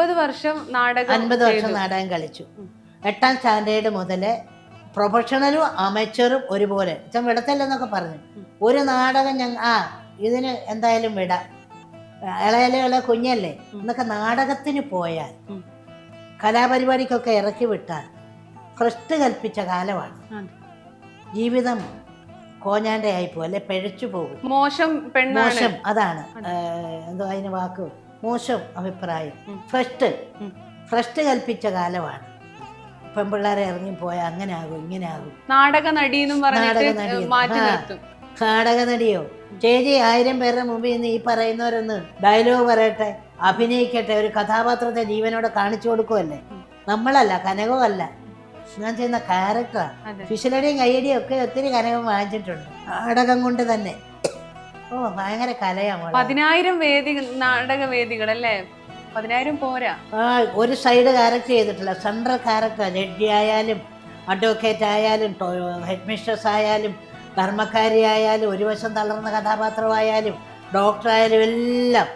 അമ്പത് വർഷം നാടകം അൻപത് വർഷം. നാടകം കളിച്ചു. എട്ടാം സ്റ്റാൻഡേർഡ് മുതൽ പ്രൊഫഷണലും അമേച്ചറും ഒരുപോലെ. ഞാൻ വിടത്തില്ലെന്നൊക്കെ പറഞ്ഞു. ഒരു നാടകം ഞങ്ങൾ ആ ഇതിന് എന്തായാലും വിടാം. ഇളയല ഇള കുഞ്ഞല്ലേ? എന്നൊക്കെ നാടകത്തിന് പോയാൽ. കലാപരിപാടിക്കൊക്കെ ഇറക്കി വിട്ടാൽ ക്രിസ്റ്റ് കൽപ്പിച്ച കാലമാണ്. ജീവിതം കോഞ്ഞാന്റെ പോകും അല്ലെ പിഴച്ചു പോകും. മോശം മോശം അതാണ്. എന്തോ അതിന് വാക്ക് മോശം അഭിപ്രായം. ഫ്രഷ്ട് ഫ്രഷ്ട് കൽപ്പിച്ച കാലമാണ്. പെൺപിള്ളേരെ ഇറങ്ങിപ്പോയാൽ അങ്ങനെ ആകും ഇങ്ങനെ ആകും നാടക നടി. നടിയോ ചേച്ചി ആയിരം പേരുടെ മുമ്പിൽ നിന്ന് ഈ പറയുന്നവരൊന്ന് ഡയലോഗ് പറയട്ടെ അഭിനയിക്കട്ടെ ഒരു കഥാപാത്രത്തെ ജീവനോടെ കാണിച്ചു കൊടുക്കുമല്ലേ നമ്മളല്ല കനകവും അല്ല ഞാൻ ചെയ്യുന്ന ക്യാരക്ടറാണ് ഫിഷലടിയും കയ്യടിയും ഒക്കെ ഒത്തിരി കനകം വാങ്ങിച്ചിട്ടുണ്ട്. നാടകം കൊണ്ട് തന്നെ. ഓ ഭയങ്കര കലയാണ് മോളെ. പതിനായിരം വേദി നാടക വേദികൾ അല്ലേ പതിനായിരം പോരാ. ആ ഒരു സൈഡ് ക്യാരക്ടർ ചെയ്തിട്ടില്ല. സെൻട്രൽ ക്യാരക്ടർ ജഡ്ജി ആയാലും അഡ്വക്കേറ്റ് ആയാലും ഹെഡ് മിസ്ട്രസ് ആയാലും ധർമ്മക്കാരി ആയാലും ഒരു വശം തളർന്ന കഥാപാത്രമായാലും ഡോക്ടർ ആയാലും എല്ലാം